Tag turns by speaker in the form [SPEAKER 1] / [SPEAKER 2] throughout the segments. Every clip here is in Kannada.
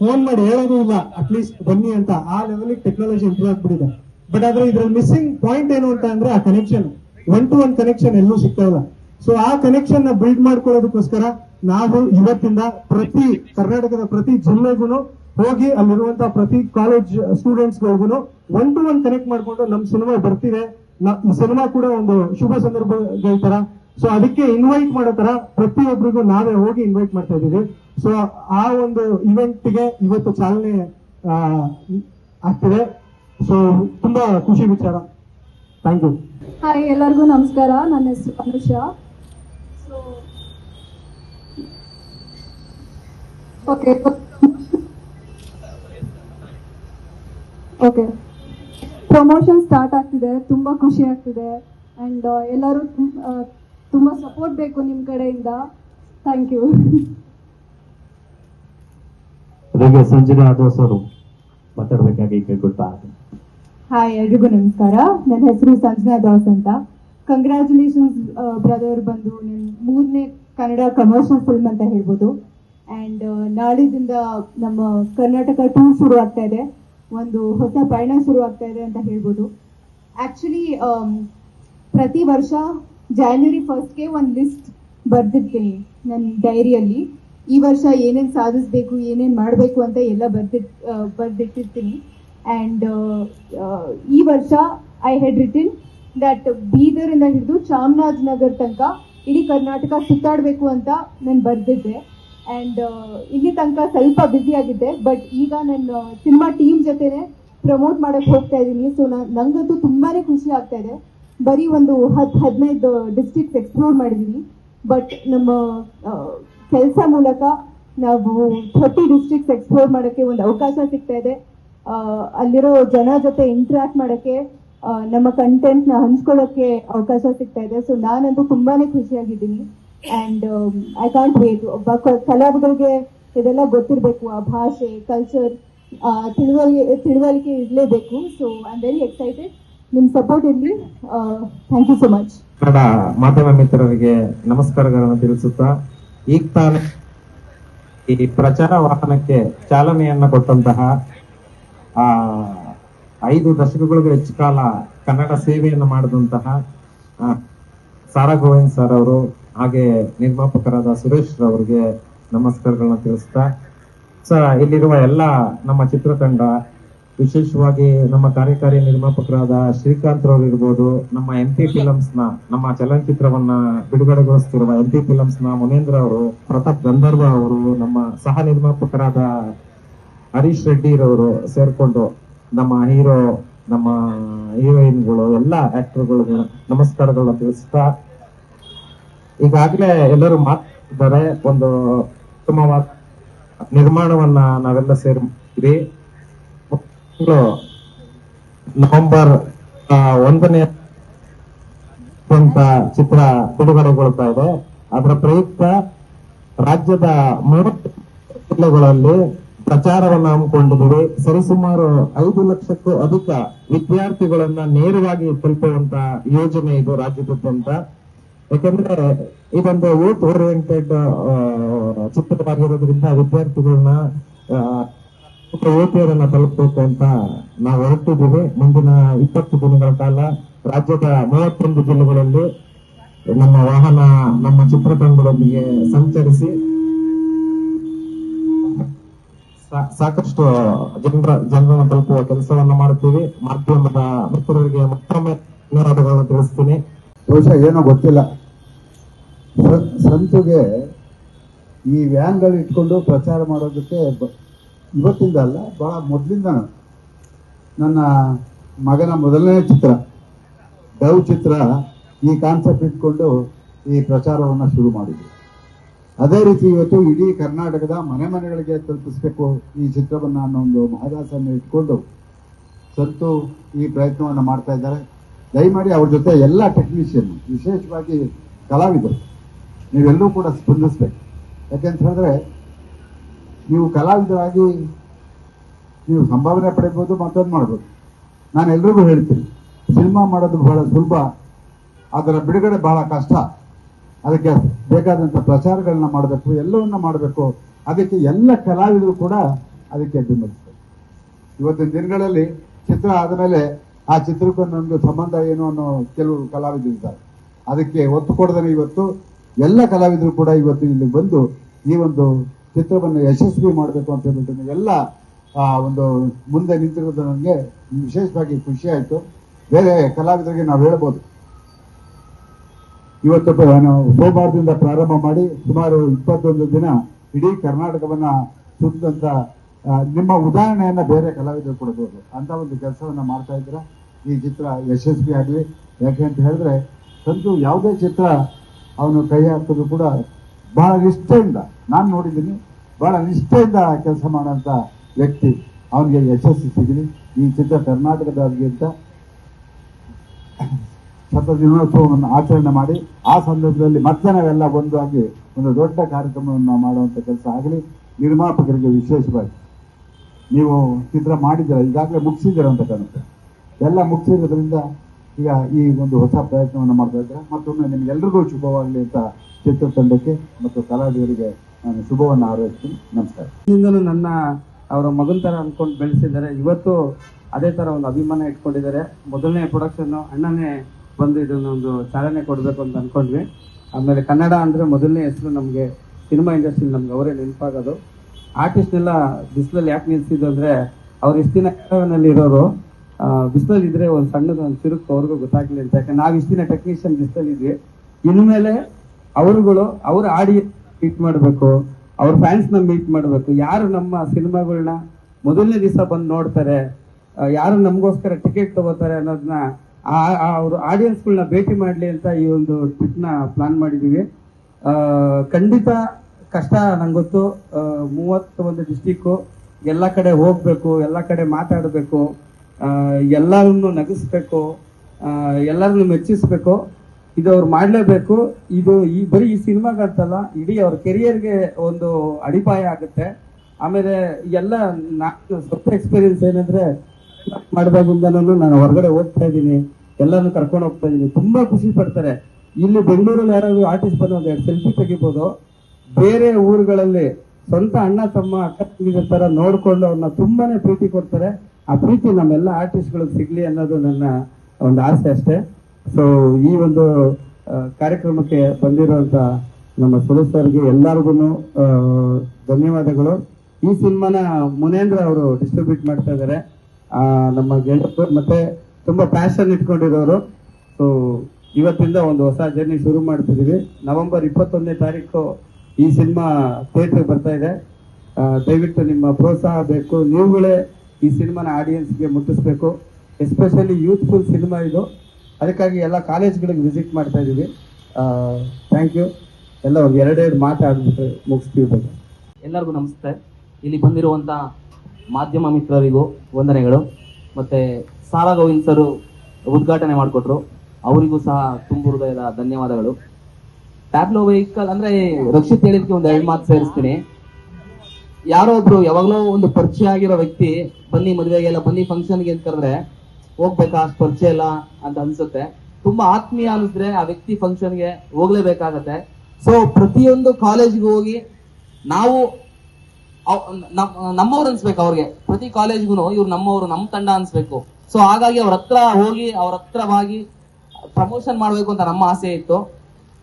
[SPEAKER 1] ಫೋನ್ ಮಾಡಿ ಹೇಳೋದು ಇಲ್ಲ. ಅಟ್ಲೀಸ್ಟ್ ಬನ್ನಿ ಅಂತ. ಆ ಲೆವೆಲ್ ಟೆಕ್ನಾಲಜಿ ಇಂಪ್ರೂವ್ ಆಗ್ಬಿಟ್ಟಿದೆ. ಬಟ್ ಆದ್ರೆ ಇದ್ರಲ್ಲಿ ಮಿಸ್ಸಿಂಗ್ ಪಾಯಿಂಟ್ ಏನು ಅಂತ ಅಂದ್ರೆ ಆ connection one to one connection ಎಲ್ಲೂ ಸಿಗ್ತಾ ಇಲ್ಲ. ಸೊ ಆ ಕನೆಕ್ಷನ್ನ ಬಿಲ್ಡ್ ಮಾಡ್ಕೊಳ್ಳೋದಕ್ಕೋಸ್ಕರ ನಾವು ಇವತ್ತಿಂದ ಪ್ರತಿ ಕರ್ನಾಟಕದ ಪ್ರತಿ ಜಿಲ್ಲೆಗೂ ಹೋಗಿ ಅಲ್ಲಿರುವಂತಹ ಪ್ರತಿ ಕಾಲೇಜ್ ಸ್ಟೂಡೆಂಟ್ಸ್ ಗಳಿಗೂ ಒನ್ ಟು ಒನ್ ಕನೆಕ್ಟ್ ಮಾಡ್ಕೊಂಡು ನಮ್ ಸಿನಿಮಾ ಬರ್ತಿದೆ. ಈ ಸಿನಿಮಾ ಕೂಡ ಒಂದು ಶುಭ ಸಂದರ್ಭಗಳ ತರ ಸೊ ಅದಕ್ಕೆ ಇನ್ವೈಟ್ ಮಾಡೋ ತರ ಪ್ರತಿಯೊಬ್ಬರಿಗೂ ನಾವೇ ಹೋಗಿ ಇನ್ವೈಟ್ ಮಾಡ್ತಾ ಇದ್ದೀವಿ. ಸೊ ಆ ಒಂದು ಇವೆಂಟ್ಗೆ ಇವತ್ತು ಚಾಲನೆ ಆಗ್ತಿದೆ. ಸೊ ತುಂಬಾ ಖುಷಿ ವಿಚಾರ. ಥ್ಯಾಂಕ್ ಯು
[SPEAKER 2] ಹಾಯ್ ಎಲ್ಲರಿಗೂ ನಮಸ್ಕಾರ. ನನ್ನ ಹೆಸರು Anusha. So okay okay promotion start ಆಗ್ತಿದೆ. ತುಂಬಾ ಖುಷಿ ಆಗ್ತಿದೆ. ಅಂಡ್ ಎಲ್ಲರೂ ತುಂಬ ಸಪೋರ್ಟ್ ಬೇಕು ನಿಮ್ಮ ಕಡೆಯಿಂದ. ಥ್ಯಾಂಕ್ ಯು
[SPEAKER 3] ಅದಕ್ಕೆ ಸಂಜನಾ ದೋಸ್ ಸರ್ ಮಾತಾಡಬೇಕಾಗಿ ಕೇಳ್ಕೊಳ್ತಾ
[SPEAKER 2] ಹಾಯ್ ಎಲ್ರಿಗೂ ನಮಸ್ಕಾರ. ನನ್ನ ಹೆಸರು ಸಂಜನಾ ದಾಸ್ ಅಂತ. ಕಂಗ್ರ್ಯಾಚುಲೇಷನ್ಸ್ ಬ್ರದರ್ ಬಂದು ನಿಮ್ಮ ಮೂರನೇ ಕನ್ನಡ ಕಮರ್ಷಿಯಲ್ ಫಿಲ್ಮ್ ಅಂತ ಹೇಳ್ಬೋದು. ಆ್ಯಂಡ್ ನಾಳಿದಿಂದ ನಮ್ಮ ಕರ್ನಾಟಕ ಟೂರ್ ಶುರು ಆಗ್ತಾ ಇದೆ. ಒಂದು ಹೊಸ ಪಯಣ ಶುರು ಆಗ್ತಾ ಇದೆ ಅಂತ ಹೇಳ್ಬೋದು. ಆ್ಯಕ್ಚುಲಿ ಪ್ರತಿ ವರ್ಷ ಜಾನ್ವರಿ ಫಸ್ಟ್ಗೆ ಒಂದು ಲಿಸ್ಟ್ ಬರೆದಿರ್ತೀನಿ ನನ್ನ ಡೈರಿಯಲ್ಲಿ ಈ ವರ್ಷ ಏನೇನು ಸಾಧಿಸಬೇಕು, ಏನೇನು ಮಾಡಬೇಕು ಅಂತ ಎಲ್ಲ ಬರ್ದಿ ಬರ್ದಿಟ್ಟಿರ್ತೀನಿ. ಆ್ಯಂಡ್ ಈ ವರ್ಷ ಐ ಹೆಡ್ ರಿಟನ್ ದಟ್ ಬೀದರಿಂದ ಹಿಡಿದು ಚಾಮರಾಜನಗರ್ ತನಕ ಇಡೀ ಕರ್ನಾಟಕ ಸುತ್ತಾಡಬೇಕು ಅಂತ ನಾನು ಬರೆದಿದ್ದೆ. ಆ್ಯಂಡ್ ಇಲ್ಲಿ ತನಕ ಸ್ವಲ್ಪ ಬ್ಯುಸಿ ಆಗಿದ್ದೆ ಬಟ್ ಈಗ ನನ್ನ ಸಿನಿಮಾ ಟೀಮ್ ಜೊತೆನೆ ಪ್ರಮೋಟ್ ಮಾಡಕ್ಕೆ ಹೋಗ್ತಾ ಇದ್ದೀನಿ ಸೊ ನಂಗಂತೂ ತುಂಬಾ ಖುಷಿ ಆಗ್ತಾ ಇದೆ. ಬರೀ ಒಂದು ಹತ್ತು ಹದಿನೈದು ಡಿಸ್ಟ್ರಿಕ್ಟ್ಸ್ ಎಕ್ಸ್ಪ್ಲೋರ್ ಮಾಡಿದ್ದೀನಿ ಬಟ್ ನಮ್ಮ ಕೆಲಸ ಮೂಲಕ ನಾವು ಥರ್ಟಿ ಡಿಸ್ಟ್ರಿಕ್ಟ್ಸ್ ಎಕ್ಸ್ಪ್ಲೋರ್ ಮಾಡೋಕ್ಕೆ ಒಂದು ಅವಕಾಶ ಸಿಗ್ತಾ ಇದೆ. ಅಲ್ಲಿರೋ ಜನ ಜೊತೆ ಇಂಟ್ರಾಕ್ಟ್ ಮಾಡೋಕ್ಕೆ ನಮ್ಮ ಕಂಟೆಂಟ್ನ ಹಂಚ್ಕೊಳ್ಳೋಕ್ಕೆ ಅವಕಾಶ ಸಿಗ್ತಾ ಇದೆ. ಸೊ ನಾನಂತೂ ತುಂಬಾನೇ ಖುಷಿಯಾಗಿದ್ದೀನಿ. ಆ್ಯಂಡ್ ಐ ಕಾಂಟ್ ವೇಟ್ ಒಬ್ಬ ಕಲಾವಿದರಿಗೆ ಇದೆಲ್ಲ ಗೊತ್ತಿರಬೇಕು. ಆ ಭಾಷೆ ಕಲ್ಚರ್ ತಿಳುವಳಿಕೆ ತಿಳುವಳಿಕೆ ಇರಲೇಬೇಕು. So I am very excited ನಿಮ್ಮ ಸಪೋರ್ಟ್ ಇರಲಿ. Thank you so much
[SPEAKER 3] Kannada ಮಾಧ್ಯಮ ಮಿತ್ರರಿಗೆ ನಮಸ್ಕಾರಗಳನ್ನು ತಿಳಿಸುತ್ತಾ, ಈಗ ತಾನೇ ಈ ಪ್ರಚಾರ ವಾಹನಕ್ಕೆ ಚಾಲನೆಯನ್ನ ಕೊಟ್ಟಂತಹ, ಆ, ಐದು ದಶಕಗಳಿಗೂ ಹೆಚ್ಚು ಕಾಲ ಕನ್ನಡ ಸೇವೆಯನ್ನು ಮಾಡಿದಂತಹ ಸಾರಾ ಗೋವಿಂದ್ ಸರ್ ಅವರು, ಹಾಗೆ ನಿರ್ಮಾಪಕರಾದ ಸುರೇಶ್ ಅವರಿಗೆ ನಮಸ್ಕಾರಗಳನ್ನ ತಿಳಿಸ್ತಾ ಸರ್, ಇಲ್ಲಿರುವ ಎಲ್ಲ ನಮ್ಮ ಚಿತ್ರತಂಡ ವಿಶೇಷವಾಗಿ ನಮ್ಮ ಕಾರ್ಯಕಾರಿ ನಿರ್ಮಾಪಕರಾದ ಶ್ರೀಕಾಂತ್ ರವರು ಇರ್ಬೋದು, ನಮ್ಮ ಎಂ ಪಿ ಫಿಲಮ್ಸ್ನ ನಮ್ಮ ಚಲನಚಿತ್ರವನ್ನ ಬಿಡುಗಡೆಗೊಳಿಸ್ತಿರುವ ಎಂ ಪಿ ಫಿಲಮ್ಸ್ನ ಮುನೇಂದ್ರ ಅವರು, ಪ್ರತಾಪ್ ಗಂಧರ್ವ ಅವರು, ನಮ್ಮ ಸಹ ನಿರ್ಮಾಪಕರಾದ ಹರೀಶ್ ರೆಡ್ಡಿ ರವರು ಸೇರ್ಕೊಂಡು ನಮ್ಮ ಹೀರೋ, ನಮ್ಮ ಹೀರೋಯಿನ್ಗಳು, ಎಲ್ಲ ಆಕ್ಟರ್ಗಳು ನಮಸ್ಕಾರಗಳನ್ನ ತಿಳಿಸ್ತಾ ಈಗಾಗಲೇ ಎಲ್ಲರೂ ಮಾತಾಡಿದ್ದಾರೆ ಒಂದು ಉತ್ತಮವಾದ ನಿರ್ಮಾಣವನ್ನ ನಾವೆಲ್ಲ ಸೇರಿ ನವೆಂಬರ್ ಒಂದನೇ ಅಂತ ಚಿತ್ರ ಬಿಡುಗಡೆಗೊಳ್ತಾ ಇದೆ. ಅದರ ಪ್ರಯುಕ್ತ ರಾಜ್ಯದ ಮೂರು ಜಿಲ್ಲೆಗಳಲ್ಲಿ ಪ್ರಚಾರವನ್ನ ಹಮ್ಮಿಕೊಂಡಿದ್ದೀವಿ. ಸರಿಸುಮಾರು ಐದು ಲಕ್ಷಕ್ಕೂ ಅಧಿಕ ವಿದ್ಯಾರ್ಥಿಗಳನ್ನ ನೇರವಾಗಿ ತಲುಪುವಂತ ಯೋಜನೆ ಇದು ರಾಜ್ಯದಾದ್ಯಂತ. ಯಾಕಂದ್ರೆ ಇದೊಂದು ಯೂತ್ ಓರಿಯೆಂಟೆಡ್ ಚಿತ್ರವಾಗಿರೋದ್ರಿಂದ ವಿದ್ಯಾರ್ಥಿಗಳನ್ನ ಯುವತಿಯರನ್ನ ತಲುಪಬೇಕು ಅಂತ ನಾವು ಹೊರಟಿದ್ದೀವಿ. ಮುಂದಿನ ಇಪ್ಪತ್ತು ದಿನಗಳ ಕಾಲ ರಾಜ್ಯದ ಮೂವತ್ತೊಂದು ಜಿಲ್ಲೆಗಳಲ್ಲಿ ನಮ್ಮ ವಾಹನ, ನಮ್ಮ ಚಿತ್ರತಂಡದೊಂದಿಗೆ ಸಂಚರಿಸಿ ಸಾಕಷ್ಟು ಜನರ, ಜನರನ್ನು ತಲುಪುವ ಕೆಲಸವನ್ನು ಮಾಡುತ್ತೀವಿ. ಮಾಧ್ಯಮದ ಮಿತ್ರರಿಗೆ ಮತ್ತೊಮ್ಮೆ ಧನ್ಯವಾದಗಳನ್ನು ತಿಳಿಸ್ತೀನಿ.
[SPEAKER 4] ಬಹುಶಃ ಏನೋ ಗೊತ್ತಿಲ್ಲ. ಸಂತುಗೆ ಈ ವ್ಯಾನ್ಗಳು ಇಟ್ಕೊಂಡು ಪ್ರಚಾರ ಮಾಡೋದಕ್ಕೆ ಇವತ್ತಿಂದ ಅಲ್ಲ ಭಾಳ ಮೊದಲಿಂದ ನನ್ನ ಮಗನ ಮೊದಲನೇ ಚಿತ್ರ, ಡವ್ ಚಿತ್ರ, ಈ ಕಾನ್ಸೆಪ್ಟ್ ಇಟ್ಕೊಂಡು ಈ ಪ್ರಚಾರವನ್ನು ಶುರು ಮಾಡಿದ್ರು. ಅದೇ ರೀತಿ ಇವತ್ತು ಇಡೀ ಕರ್ನಾಟಕದ ಮನೆ ಮನೆಗಳಿಗೆ ತಲುಪಿಸ್ಬೇಕು ಈ ಚಿತ್ರವನ್ನು ಅನ್ನೋ ಒಂದು ಮಹದಾಸನ್ನು ಇಟ್ಕೊಂಡು ಸಂತು ಈ ಪ್ರಯತ್ನವನ್ನು ಮಾಡ್ತಾ ಇದ್ದಾರೆ. ದಯಮಾಡಿ ಅವ್ರ ಜೊತೆ ಎಲ್ಲ ಟೆಕ್ನಿಷಿಯನ್ ವಿಶೇಷವಾಗಿ ಕಲಾವಿದರು, ನೀವೆಲ್ಲರೂ ಕೂಡ ಸ್ಪಂದಿಸ್ಬೇಕು. ಯಾಕೆಂತ ಹೇಳಿದ್ರೆ ನೀವು ಕಲಾವಿದರಾಗಿ ನೀವು ಸಂಭಾವನೆ ಪಡಿಬೋದು, ಮತ್ತೊಂದು ಮಾಡ್ಬೋದು. ನಾನು ಎಲ್ರಿಗೂ ಹೇಳ್ತೀನಿ, ಸಿನಿಮಾ ಮಾಡೋದು ಬಹಳ ಸುಲಭ, ಅದರ ಬಿಡುಗಡೆ ಬಹಳ ಕಷ್ಟ. ಅದಕ್ಕೆ ಬೇಕಾದಂಥ ಪ್ರಚಾರಗಳನ್ನ ಮಾಡಬೇಕು, ಎಲ್ಲವನ್ನ ಮಾಡಬೇಕು. ಅದಕ್ಕೆ ಎಲ್ಲ ಕಲಾವಿದರು ಕೂಡ ಅದಕ್ಕೆ ಬೆಂಬಲಿಸ್ತಾರೆ ಇವತ್ತಿನ ದಿನಗಳಲ್ಲಿ ಚಿತ್ರ ಆದಮೇಲೆ ಆ ಚಿತ್ರಕ್ಕೂ ನಮಗೆ ಸಂಬಂಧ ಏನು ಅನ್ನೋ ಕೆಲವು ಕಲಾವಿದರು ಇದ್ದಾರೆ. ಅದಕ್ಕೆ ಒತ್ತು ಕೊಡದೇ ಇವತ್ತು ಎಲ್ಲ ಕಲಾವಿದರು ಕೂಡ ಇವತ್ತು ಇಲ್ಲಿ ಬಂದು ಈ ಒಂದು ಚಿತ್ರವನ್ನು ಯಶಸ್ವಿ ಮಾಡಬೇಕು ಅಂತ ಹೇಳ್ಬಿಟ್ಟು ನೀವೆಲ್ಲ ಒಂದು ಮುಂದೆ ನಿಂತಿರೋದು ನನಗೆ ವಿಶೇಷವಾಗಿ ಖುಷಿ ಆಯಿತು. ಬೇರೆ ಕಲಾವಿದರಿಗೆ ನಾವು ಹೇಳ್ಬೋದು. ಇವತ್ತು ನಾವು ಸೋಮವಾರದಿಂದ ಪ್ರಾರಂಭ ಮಾಡಿ ಸುಮಾರು ಇಪ್ಪತ್ತೊಂದು ದಿನ ಇಡೀ ಕರ್ನಾಟಕವನ್ನ ಸುತ್ತಂತ ನಿಮ್ಮ ಉದಾಹರಣೆಯನ್ನ ಬೇರೆ ಕಲಾವಿದರು ಕೊಡಬಹುದು ಅಂತ ಒಂದು ಕೆಲಸವನ್ನ ಮಾಡ್ತಾ ಇದ್ರ ಈ ಚಿತ್ರ ಯಶಸ್ವಿ ಆಗಲಿ ಯಾಕೆ ಅಂತ ಹೇಳಿದ್ರೆ ಸಂತು ಯಾವುದೇ ಚಿತ್ರ ಅವನು ಕೈ ಹಾಕೋದು ಕೂಡ ಬಹಳ ನಿಷ್ಠೆಯಿಂದ, ನಾನು ನೋಡಿದ್ದೀನಿ, ಬಹಳ ನಿಷ್ಠೆಯಿಂದ ಕೆಲಸ ಮಾಡೋಂಥ ವ್ಯಕ್ತಿ ಅವನಿಗೆ ಯಶಸ್ಸು ಸಿಗಲಿ ಈ ಚಿತ್ರ ಕರ್ನಾಟಕದಾದ್ಯಂತ ಶತ ದಿನೋತ್ಸವವನ್ನು ಆಚರಣೆ ಮಾಡಿ, ಆ ಸಂದರ್ಭದಲ್ಲಿ ಮತ್ತೆ ನಾವೆಲ್ಲ ಒಂದಾಗಿ ಒಂದು ದೊಡ್ಡ ಕಾರ್ಯಕ್ರಮವನ್ನು ಮಾಡುವಂಥ ಕೆಲಸ ಆಗಲಿ, ನಿರ್ಮಾಪಕರಿಗೆ ವಿಶೇಷವಾಗಿ. ನೀವು ಚಿತ್ರ ಮಾಡಿದ್ದೀರ, ಈಗಾಗಲೇ ಮುಗಿಸಿದ್ದೀರ ಅಂತ ಕಾಣುತ್ತೆ. ಎಲ್ಲ ಮುಗಿಸಿರೋದ್ರಿಂದ ಈಗ ಈ ಒಂದು ಹೊಸ ಪ್ರಯತ್ನವನ್ನು ಮಾಡ್ತಾ ಇದ್ದಾರೆ, ಮತ್ತೊಮ್ಮೆ ನಿಮಗೆಲ್ಲರಿಗೂ ಶುಭವಾಗಲಿ ಅಂತ ಚಿತ್ರತಂಡಕ್ಕೆ ಮತ್ತು ಕಲಾವಿದರಿಗೆ ನಾನು ಶುಭವನ್ನು ಹಾರೈಸ್ತೀನಿ. ನಮಸ್ಕಾರ.
[SPEAKER 5] ನನ್ನ ಅವರ ಮಗನ ಥರ ಅಂದ್ಕೊಂಡು ಬೆಳೆಸಿದ್ದಾರೆ. ಇವತ್ತು ಅದೇ ಥರ ಒಂದು ಅಭಿಮಾನ ಇಟ್ಕೊಂಡಿದ್ದಾರೆ. ಮೊದಲನೇ ಪ್ರೊಡಕ್ಷನ್ನು ಅಣ್ಣನೇ ಬಂದು ಇದನ್ನೊಂದು ಚಾಲನೆ ಕೊಡಬೇಕು ಅಂತ ಅಂದ್ಕೊಂಡ್ವಿ ಆಮೇಲೆ ಕನ್ನಡ ಅಂದರೆ ಮೊದಲನೇ ಹೆಸರು ನಮಗೆ ಸಿನಿಮಾ ಇಂಡಸ್ಟ್ರಿಲಿ ನಮ್ಗೆ ಅವರೇ ನೆನಪಾಗೋದು. ಆರ್ಟಿಸ್ಟ್ನೆಲ್ಲ ಬಿಸಿಲಲ್ಲಿ ಯಾಕೆ ನಿಲ್ಸಿದ್ದು ಅಂದರೆ ಅವ್ರು ಇಷ್ಟು ದಿನ ಇರೋರು ಬಿಸಿಲಲ್ಲಿ ಇದ್ರೆ ಒಂದು ಸಣ್ಣದೊಂದು ಒಂದು ಅವ್ರಿಗೂ ಗೊತ್ತಾಗ್ಲಿ ಅಂತ. ಯಾಕಂದ್ರೆ ನಾವು ಇಷ್ಟು ದಿನ ಟೆಕ್ನಿಷಿಯನ್ ಬಿಸಿಲಲ್ಲಿ ಇದ್ವಿ. ಇನ್ಮೇಲೆ ಅವರುಗಳು ಅವ್ರ ಆಡಿ ಮೀಟ್ ಮಾಡಬೇಕು ಅವ್ರ ಫ್ಯಾನ್ಸ್ನ ಮೀಟ್ ಮಾಡಬೇಕು. ಯಾರು ನಮ್ಮ ಸಿನಿಮಾಗಳನ್ನ ಮೊದಲನೇ ದಿವಸ ಬಂದು ನೋಡ್ತಾರೆ ಯಾರು ನಮಗೋಸ್ಕರ ಟಿಕೆಟ್ ತಗೋತಾರೆ ಅನ್ನೋದನ್ನ ಅವರು ಆಡಿಯನ್ಸ್ಗಳನ್ನ ಭೇಟಿ ಮಾಡಲಿ ಅಂತ ಈ ಒಂದು ಟ್ರಿಪ್ನ ಪ್ಲಾನ್ ಮಾಡಿದೀವಿ. ಆ, ಖಂಡಿತ ಕಷ್ಟ ನಂಗೆ ಗೊತ್ತು. ಮೂವತ್ತೊಂದು ಡಿಸ್ಟಿಕ್ಕು ಎಲ್ಲ ಕಡೆ ಹೋಗಬೇಕು ಎಲ್ಲ ಕಡೆ ಮಾತಾಡಬೇಕು ಎಲ್ಲರನ್ನು ನಗಿಸ್ಬೇಕು ಎಲ್ಲರನ್ನು ಮೆಚ್ಚಿಸ್ಬೇಕು. ಇದು ಅವ್ರು ಮಾಡಲೇಬೇಕು. ಇದು ಈ ಬರೀ ಈ ಸಿನಿಮಾಗಂತಲ್ಲ, ಇಡೀ ಅವ್ರ ಕೆರಿಯರ್ಗೆ ಒಂದು ಅಡಿಪಾಯ ಆಗುತ್ತೆ. ಆಮೇಲೆ ಎಲ್ಲ ಸ್ವಂತ ಎಕ್ಸ್ಪೀರಿಯನ್ಸ್ ಏನಂದ್ರೆ, ಮಾಡಿದಾಗಿಂದನೂ ನಾನು ಹೊರಗಡೆ ಹೋಗ್ತಾ ಇದ್ದೀನಿ. ಎಲ್ಲಾನು ಕರ್ಕೊಂಡು ಹೋಗ್ತಾ ಇದ್ದೀನಿ. ತುಂಬಾ ಖುಷಿ ಪಡ್ತಾರೆ. ಇಲ್ಲಿ ಬೆಂಗಳೂರಲ್ಲಿ ಯಾರಾದ್ರೂ ಆರ್ಟಿಸ್ಟ್ ಬಂದು ಒಂದು ಎರಡು ಸೆಲ್ಫಿ ತೆಗಿಬೋದು. ಬೇರೆ ಊರುಗಳಲ್ಲಿ ಸ್ವಂತ ಅಣ್ಣ, ತಮ್ಮ, ಅಕ್ಕ, ತಂಗಿದ ತರ ನೋಡ್ಕೊಂಡು ಅವ್ರನ್ನ ತುಂಬಾನೇ ಪ್ರೀತಿ ಕೊಡ್ತಾರೆ. ಆ ಪ್ರೀತಿ ನಮ್ಮೆಲ್ಲ ಆರ್ಟಿಸ್ಟ್ಗಳಿಗೆ ಸಿಗ್ಲಿ ಅನ್ನೋದು ನನ್ನ ಒಂದು ಆಸೆ ಅಷ್ಟೇ. ಸೊ ಈ ಒಂದು ಕಾರ್ಯಕ್ರಮಕ್ಕೆ ಬಂದಿರುವಂತ ನಮ್ಮ ಸದಸ್ಯರಿಗೆ ಎಲ್ಲರಿಗೂ ಧನ್ಯವಾದಗಳು. ಈ ಸಿನಿಮಾನ ಮುನೇಂದ್ರ ಅವರು ಡಿಸ್ಟ್ರಿಬ್ಯೂಟ್ ಮಾಡ್ತಾ ಇದ್ದಾರೆ. ನಮ್ಮ ಗೆಳೆಯರು ಮತ್ತೆ ತುಂಬಾ ಪ್ಯಾಷನ್ ಇಟ್ಕೊಂಡಿರೋರು. ಸೊ ಇವತ್ತಿಂದ ಒಂದು ಹೊಸ ಜರ್ನಿ ಶುರು ಮಾಡ್ತಿದೀವಿ ನವೆಂಬರ್ ಇಪ್ಪತ್ತೊಂದನೇ ತಾರೀಕು ಈ ಸಿನಿಮಾ ಥಿಯೇಟರ್ ಬರ್ತಾ ಇದೆ. ದಯವಿಟ್ಟು ನಿಮ್ಮ ಪ್ರೋತ್ಸಾಹ ಬೇಕು. ನೀವುಗಳೇ ಈ ಸಿನಿಮಾನ ಆಡಿಯನ್ಸ್ಗೆ ಮುಟ್ಟಿಸ್ಬೇಕು. ಎಸ್ಪೆಷಲಿ ಯೂತ್ಫುಲ್ ಸಿನಿಮಾ ಇದು. ಅದಕ್ಕಾಗಿ ಎಲ್ಲ ಕಾಲೇಜ್ಗಳಿಗೆ ವಿಸಿಟ್ ಮಾಡ್ತಾ ಇದ್ದೀವಿ. ಥ್ಯಾಂಕ್ ಯು ಎಲ್ಲ ಎರಡೆರಡು ಮಾತಾಡ್ಬಿಟ್ಟು ಮುಗಿಸ್ತೀವಿ
[SPEAKER 6] ಎಲ್ಲರಿಗೂ ನಮಸ್ತೆ. ಇಲ್ಲಿ ಬಂದಿರುವಂಥ ಮಾಧ್ಯಮ ಮಿತ್ರರಿಗೂ ವಂದನೆಗಳು. ಮತ್ತು ಸಾರಾ ಗೋವಿಂದ್ ಸರ್ ಉದ್ಘಾಟನೆ ಮಾಡಿಕೊಟ್ರು. ಅವರಿಗೂ ಸಹ ತುಂಬು ಹೃದಯದ ಧನ್ಯವಾದಗಳು. ಟ್ಯಾಬ್ಲೋ ವೆಹಿಕಲ್ ಅಂದ್ರೆ ರಕ್ಷಿತ್ ಹೇಳಿದ್ದಕ್ಕೆ ಒಂದು ಎರಡು ಮಾತು ಸೇರಿಸ್ತೀನಿ. ಯಾರೋ ಒಬ್ರು ಯಾವಾಗಲೋ ಒಂದು ಪರಿಚಯ ಆಗಿರೋ ವ್ಯಕ್ತಿ, ಬನ್ನಿ ಮದುವೆಗೆಲ್ಲ ಬನ್ನಿ ಫಂಕ್ಷನ್ಗೆ ಅಂತ ಕರೆದ್ರೆ ಹೋಗ್ಬೇಕಾ ಅಷ್ಟು ಪರಿಚಯ ಇಲ್ಲ ಅಂತ ಅನ್ಸುತ್ತೆ. ತುಂಬಾ ಆತ್ಮೀಯ ಅನಿಸಿದ್ರೆ ಆ ವ್ಯಕ್ತಿ ಫಂಕ್ಷನ್ಗೆ ಹೋಗ್ಲೇಬೇಕಾಗತ್ತೆ. ಸೊ ಪ್ರತಿಯೊಂದು ಕಾಲೇಜ್ಗೆ ಹೋಗಿ ನಾವು ನಮ್ಮವ್ರು ಅನ್ಸ್ಬೇಕು ಅವ್ರಿಗೆ. ಪ್ರತಿ ಕಾಲೇಜ್ಗೂ ಇವ್ರು ನಮ್ಮವ್ರು ನಮ್ಮ ತಂಡ ಅನ್ಸ್ಬೇಕು. ಸೊ ಹಾಗಾಗಿ ಅವ್ರ ಹತ್ರ ಹೋಗಿ, ಅವ್ರ ಹತ್ರವಾಗಿ ಪ್ರಮೋಷನ್ ಮಾಡಬೇಕು ಅಂತ ನಮ್ಮ ಆಸೆ ಇತ್ತು.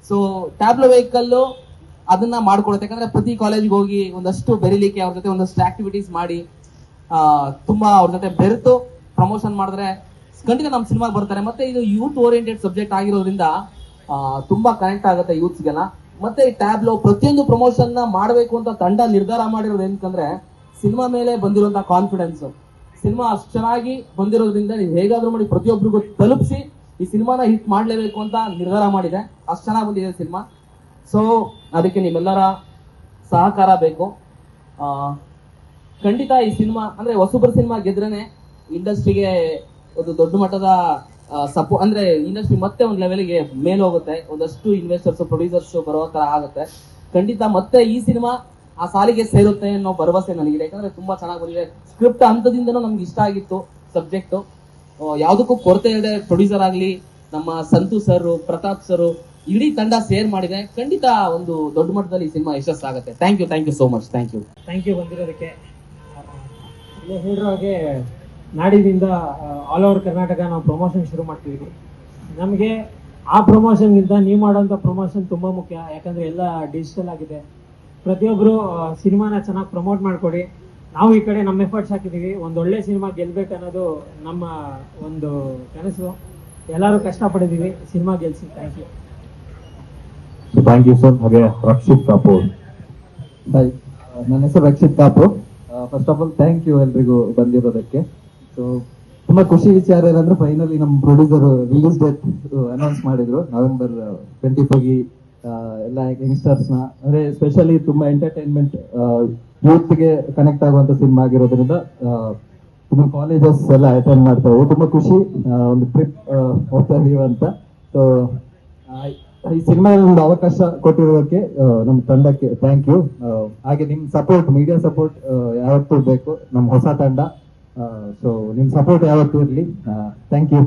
[SPEAKER 6] ಸೊ ಟ್ಯಾಬ್ಲೋ ವೆಹಿಕಲ್ ಅದನ್ನ ಮಾಡ್ಕೊಡುತ್ತೆ ಯಾಕಂದ್ರೆ ಪ್ರತಿ ಕಾಲೇಜ್ಗೆ ಹೋಗಿ ಒಂದಷ್ಟು ಬೆರಿಲಿಕ್ಕೆ ಅವ್ರ ಜೊತೆ ಒಂದಷ್ಟು ಆಕ್ಟಿವಿಟೀಸ್ ಮಾಡಿ ತುಂಬಾ ಅವ್ರ ಜೊತೆ ಬೆರೆತು ಪ್ರಮೋಷನ್ ಮಾಡಿದ್ರೆ ಖಂಡಿತ ನಮ್ಮ ಸಿನಿಮಾಗೆ ಬರ್ತಾರೆ. ಮತ್ತೆ ಇದು ಯೂತ್ ಓರಿಯೆಂಟೆಡ್ ಸಬ್ಜೆಕ್ಟ್ ಆಗಿರೋದ್ರಿಂದ ತುಂಬಾ ಕನೆಕ್ಟ್ ಆಗುತ್ತೆ ಯೂತ್ಸ್ಗೆಲ್ಲ ಮತ್ತೆ ಈ ಟ್ಯಾಬ್ಲೋ ಪ್ರತಿಯೊಂದು ಪ್ರಮೋಷನ್ನ ಮಾಡಬೇಕು ಅಂತ ತಂಡ ನಿರ್ಧಾರ ಮಾಡಿರೋದು ಏನಕ್ಕಂದ್ರೆ ಸಿನಿಮಾ ಮೇಲೆ ಬಂದಿರುವಂತಹ ಕಾನ್ಫಿಡೆನ್ಸ್ ಸಿನಿಮಾ ಅಷ್ಟು ಚೆನ್ನಾಗಿ ಬಂದಿರೋದ್ರಿಂದ ನೀವು ಹೇಗಾದ್ರೂ ಮಾಡಿ ಪ್ರತಿಯೊಬ್ಬರಿಗೂ ತಲುಪಿಸಿ ಈ ಸಿನಿಮಾನ ಹಿಟ್ ಮಾಡಲೇಬೇಕು ಅಂತ ನಿರ್ಧಾರ ಮಾಡಿದೆ. ಅಷ್ಟು ಚೆನ್ನಾಗಿ ಬಂದಿದೆ ಸಿನಿಮಾ ಸೊ ಅದಕ್ಕೆ ನಿಮ್ಮೆಲ್ಲರ ಸಹಕಾರ ಬೇಕು. ಖಂಡಿತ ಈ ಸಿನಿಮಾ ಅಂದ್ರೆ ಹೊಸಬ್ರ ಸಿನಿಮಾ ಗೆದ್ರೇನೆ ಇಂಡಸ್ಟ್ರಿಗೆ ಒಂದು ದೊಡ್ಡ ಮಟ್ಟದ ಸಪೋ ಅಂದ್ರೆ ಇಂಡಸ್ಟ್ರಿ ಮತ್ತೆ ಒಂದು ಲೆವೆಲ್ಗೆ ಮೇಲ್ ಹೋಗುತ್ತೆ. ಒಂದಷ್ಟು ಇನ್ವೆಸ್ಟರ್ಸ್ ಪ್ರೊಡ್ಯೂಸರ್ಸ್ ಬರೋ ತರ ಆಗುತ್ತೆ. ಖಂಡಿತ ಮತ್ತೆ ಈ ಸಿನಿಮಾ ಆ ಸಾಲಿಗೆ ಸೇರುತ್ತೆ ಅನ್ನೋ ಭರವಸೆ ನನಗಿದೆ. ಯಾಕಂದ್ರೆ ತುಂಬಾ ಚೆನ್ನಾಗಿ ಬಂದಿದೆ. ಸ್ಕ್ರಿಪ್ಟ್ ಹಂತದಿಂದನೂ ನಮ್ಗೆ ಇಷ್ಟ ಆಗಿತ್ತು ಸಬ್ಜೆಕ್ಟ್ ಯಾವುದಕ್ಕೂ ಕೊರತೆ ಇಲ್ಲದೆ ಪ್ರೊಡ್ಯೂಸರ್ ಆಗ್ಲಿ, ನಮ್ಮ ಸಂತು ಸರ್ ಪ್ರತಾಪ್ ಸರ್ ಇಡೀ ತಂಡ ಸೇರ್ ಮಾಡಿದೆ ಖಂಡಿತ ಒಂದು ದೊಡ್ಡ ಮಟ್ಟದಲ್ಲಿ ಈ cinema ಯಶಸ್ಸಾಗುತ್ತೆ. Thank you thank you so much thank you
[SPEAKER 7] thank you ಬಂದಿರೋದಕ್ಕೆ. ಹಾಗೆ ನಾಡಿದಿಂದ ಆಲ್ ಓವರ್ ಕರ್ನಾಟಕ ನಾವು ಪ್ರಮೋಷನ್ ಶುರು ಮಾಡ್ತಿದ್ದೀವಿ ನಮಗೆ ಆ ಪ್ರಮೋಷನ್ಗಿಂತ ನೀವು ಮಾಡೋಂಥ ಪ್ರಮೋಷನ್ ತುಂಬ ಮುಖ್ಯ. ಯಾಕಂದರೆ ಎಲ್ಲ ಡಿಜಿಟಲ್ ಆಗಿದೆ. ಪ್ರತಿಯೊಬ್ಬರು ಸಿನಿಮಾನ ಚೆನ್ನಾಗಿ ಪ್ರಮೋಟ್ ಮಾಡಿಕೊಡಿ. ನಾವು ಈ ಕಡೆ ನಮ್ಮ ಎಫರ್ಟ್ಸ್ ಹಾಕಿದ್ದೀವಿ ಒಂದು ಒಳ್ಳೆ ಸಿನಿಮಾ ಗೆಲ್ಬೇಕನ್ನೋದು ನಮ್ಮ ಒಂದು ಕನಸು. ಎಲ್ಲರೂ ಕಷ್ಟಪಟ್ಟಿದ್ದೀವಿ cinema ಗೆಲ್ಸಿ. Thank you
[SPEAKER 3] thank you sir ಹಾಗೆ ರಕ್ಷಿತ್ ಕಾಪೂರ್.
[SPEAKER 8] ಹಾಯ್ ನನ್ನ ಹೆಸರು Rakshit Kapoor. First of all thank you ಎಲ್ರಿಗೂ ಬಂದಿರೋದಕ್ಕೆ. ಸೊ ತುಂಬಾ ಖುಷಿ ವಿಚಾರ ಏನಂದ್ರೆ ಫೈನಲಿ ನಮ್ಮ ಪ್ರೊಡ್ಯೂಸರ್ ರಿಲೀಸ್ ಡೇಟ್ ಅನೌನ್ಸ್ ಮಾಡಿದ್ರು. ನವೆಂಬರ್ ಟ್ವೆಂಟಿ ಫೋರ್ಗೆ ಎಲ್ಲ ಯಂಗ್ಸ್ಟರ್ಸ್ನ, ಅಂದ್ರೆ ಸ್ಪೆಷಲಿ ತುಂಬಾ ಎಂಟರ್ಟೈನ್ಮೆಂಟ್ ಯೂತ್ಗೆ ಕನೆಕ್ಟ್ ಆಗುವಂತ ಸಿನಿಮಾ ಆಗಿರೋದ್ರಿಂದ ತುಂಬಾ ಕಾಲೇಜಸ್ ಎಲ್ಲ ಅಟೆಂಡ್ ಮಾಡ್ತಾ ತುಂಬಾ ಖುಷಿ ಒಂದು ಟ್ರಿಪ್ ಹೋಗ್ತಾ ಇದೀವಿ ಅಂತ. ಸೊ ಈ ಸಿನಿಮಾ ಒಂದು ಅವಕಾಶ ಕೊಟ್ಟಿರೋದಕ್ಕೆ ನಮ್ಮ ತಂಡಕ್ಕೆ ಥ್ಯಾಂಕ್ ಯು ಹಾಗೆ ನಿಮ್ ಸಪೋರ್ಟ್ ಮೀಡಿಯಾ ಸಪೋರ್ಟ್ ಯಾವತ್ತೂ ಬೇಕು. ನಮ್ಮ ಹೊಸ ತಂಡ. ಸೊ ನಿಮ್ ಸಪೋರ್ಟ್ ಯಾವತ್ತೂ ಇರಲಿ ಥ್ಯಾಂಕ್ ಯು